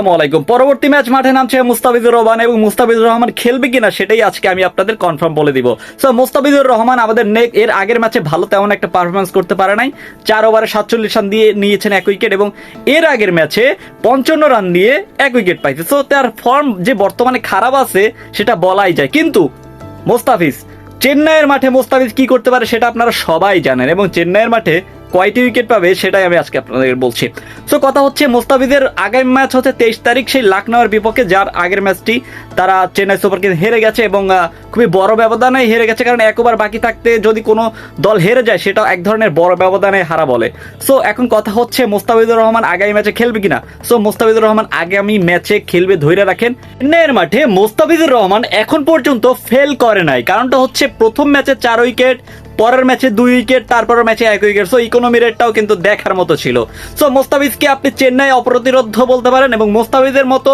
আসসালামাইকুম পরবর্তী ম্যাচ মাঠে নামছে মুস্তাফিজুর রহমান এবং মুস্তাফিজুর রহমান খেলবে কিনা সেটাই আজকে আমি আপনাদের কনফার্ম বলে দিব। সো মুস্তাফিজুর রহমান আমাদের নেক, এর আগের ম্যাচে ভালো তেমন একটা পারফরমেন্স করতে পারে নাই। চার ওভারে সাতচল্লিশ রান দিয়ে নিয়েছেন এক উইকেট এবং এর আগের ম্যাচে পঞ্চান্ন রান দিয়ে এক উইকেট পাইছে। সো তার ফর্ম যে বর্তমানে খারাপ আছে, সেটা বলাই যায়। কিন্তু মোস্তাফিজ, চেন্নাইয়ের মাঠে মোস্তাফিজ কি করতে পারে সেটা আপনারা সবাই জানেন এবং চেন্নাইয়ের মাঠে কয়টি উইকেট পাবে সেটাই আমি আজকে আপনাদের বলছি। সো কথা হচ্ছে মোস্তাফিজের আগামী ম্যাচ হচ্ছে তেইশ তারিখ, সেই লাখনৌয়ের বিপক্ষে, যার আগের ম্যাচটি তারা চেন্নাই সুপার কিংস হেরে গেছে এবং খুবই বড় ব্যবধানে হেরে গেছে, কারণ এক ওভার বাকি থাকতে যদি কোনো দল হেরে যায় সেটা এক ধরনের বড় ব্যবধানে হারা বলে। সো এখন কথা হচ্ছে মোস্তাফিজুর রহমান আগামী ম্যাচে খেলবে কিনা? সো মোস্তাফিজুর রহমান আগামী ম্যাচে খেলবে ধৈর্য রাখেন। চেন্নাইয়ের মাঠে মোস্তাফিজুর রহমান এখন পর্যন্ত ফেল করে নাই, কারণটা হচ্ছে প্রথম ম্যাচে চার উইকেট পরের ম্যাচে দুই উইকেট, তারপরের ম্যাচে এক উইকেট। সো ইকোনমি রেটটাও কিন্তু দেখার মতো ছিল। সো মোস্তাফিজকে আপনি চেন্নাই অপ্রতিরোধ বলতে পারেন এবং মোস্তাফিজের মতো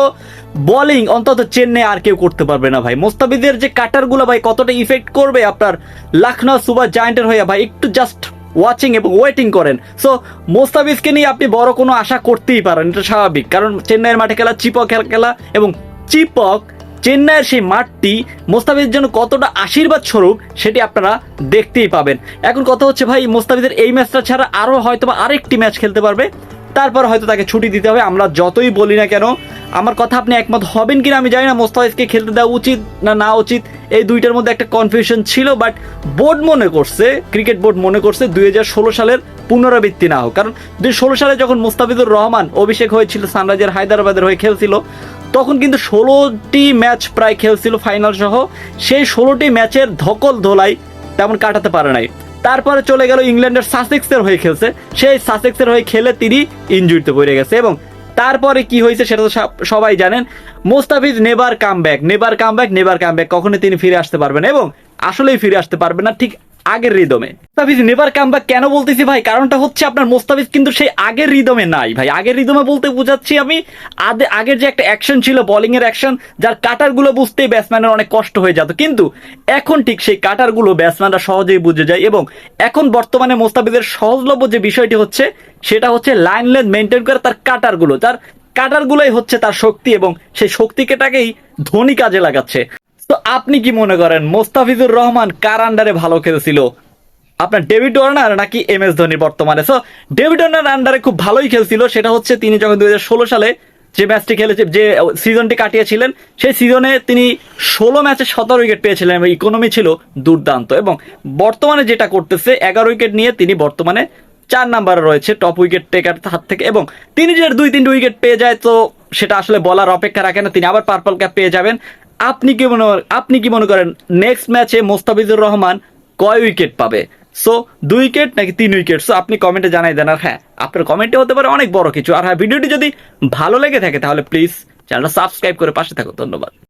বোলিং অন্তত চেন্নাই আর কেউ করতে পারবে না, ভাই। মোস্তাফিজের যে কাটারগুলো ভাই, কতটা ইফেক্ট করবে আপনার লখনৌ সুপার জায়ান্টের হয়ে, ভাই, একটু জাস্ট ওয়াচিং এবং ওয়েটিং করেন। সো মোস্তাফিজকে নিয়ে আপনি বড় কোনো আশা করতেই পারেন, এটা স্বাভাবিক। কারণ, চেন্নাইয়ের মাঠে খেলা চিপক খেলা এবং চিপক চেন্নাইয়ের সেই মাঠটি মোস্তাফিজের জন্য কতটা আশীর্বাদ স্বরূপ সেটি আপনারা দেখতেই পাবেন। এখন কথা হচ্ছে ভাই, মোস্তাফিজের এই ম্যাচটা ছাড়া আরও হয়তো আরেকটি ম্যাচ খেলতে পারবে। তারপর হয়তো তাকে ছুটি দিতে হবে, আমরা যতই বলি না কেন, আমার কথা আপনি একমত হবেন কিনা আমি জানি না, মোস্তাফিজকে খেলতে দেওয়া উচিত না না উচিত, এই দুইটার মধ্যে একটা কনফিউশন ছিল বাট বোর্ড মনে করছে ক্রিকেট বোর্ড মনে করছে দুই হাজার ষোলো সালের পুনরাবৃত্তি না হোক। কারণ দুই সালে যখন মুস্তাফিজুর রহমান অভিষেক হয়েছিল সানরাইজার হায়দ্রাবাদের হয়ে খেলছিল, তখন কিন্তু ষোলোটি ম্যাচ প্রায় খেলছিল ফাইনাল সহ, সেই ষোলোটি ম্যাচের ধকল ধোলাই তেমন কাটাতে পারে নাই। তারপরে চলে গেল ইংল্যান্ডের সাসেক্সের হয়ে খেলছে। সেই সাসেক্সের হয়ে খেলে তিনি ইঞ্জুরিতে পড়ে গেছে এবং তারপরে কি হয়েছে সেটা তো সবাই জানেন। মোস্তাফিজ নেবার কাম ব্যাক নেবার কাম ব্যাক নেবার কাম ব্যাক কখনোই তিনি ফিরে আসতে পারবেন এবং আসলেই ফিরে আসতে পারবেন না। ঠিক আগের রিদমে। মোস্তাফিজ নেবার কাম ব্যাক কেন বলতেছি ভাই? কারণটা হচ্ছে আপনার মোস্তাফিজ কিন্তু সেই আগের রিদমে নাই ভাই। আগের রিদমে বলতে বুঝাচ্ছি আমি, আদে- আগের যে একটা অ্যাকশন ছিল বোলিং এর অ্যাকশন যার কাটারগুলো বুঝতেই ব্যাটসম্যানের অনেক কষ্ট হয়ে যেত। কিন্তু এখন ঠিক সেই কাটারগুলো ব্যাটসম্যানরা সহজেই বুঝে যায় এবং এখন বর্তমানে মোস্তাফিজের সহজলভ্য যে বিষয়টি হচ্ছে, সেটা হচ্ছে লাইন লেন্থ মেনটেন করে তার কাটারগুলো। তার কাটারগুলোই হচ্ছে তার শক্তি এবং সেই শক্তিকেটাকেই ধোনি কাজে লাগাচ্ছে। তো আপনি কি মনে করেন মোস্তাফিজুর রহমান কার আন্ডারে ভালো খেলছিল? আপনার ডেভিড ওয়ার্নার নাকি এম এস ধোনি বর্তমানে? সো ডেভিড ওয়ার্নার আন্ডারে খুব ভালোই খেলছিল, সেটা হচ্ছে তিনি যখন দুই সালে যে ম্যাচটি খেলেছে, যে সিজনটি কাটিয়েছিলেন, সেই সিজনে তিনি ষোলো ম্যাচে সতেরো উইকেট পেয়েছিলেন, এবং ইকোনমি ছিল দুর্দান্ত। এবং বর্তমানে যেটা করতেছে, এগারো উইকেট নিয়ে তিনি বর্তমানে চার নাম্বারে রয়েছে টপ উইকেট টেকার হাত থেকে। এবং তিনি যে দুই তিনটে উইকেট পেয়ে যায়, তো সেটা আসলে বলার অপেক্ষা রাখে না, তিনি আবার পার্পল ক্যাপ পেয়ে যাবেন। আপনি কি মনে আপনি কি মনে করেন নেক্সট ম্যাচে মোস্তাফিজুর রহমান কয় উইকেট পাবে? সো দুই উইকেট নাকি তিন উইকেট সো আপনি কমেন্টে জানাই দেন। আর হ্যাঁ আপনার কমেন্টে হতে পারে অনেক বড় কিছু। আর হ্যাঁ ভিডিওটি যদি ভালো লেগে থাকে, তাহলে প্লিজ চ্যানেলটা সাবস্ক্রাইব করে পাশে থাকো। ধন্যবাদ।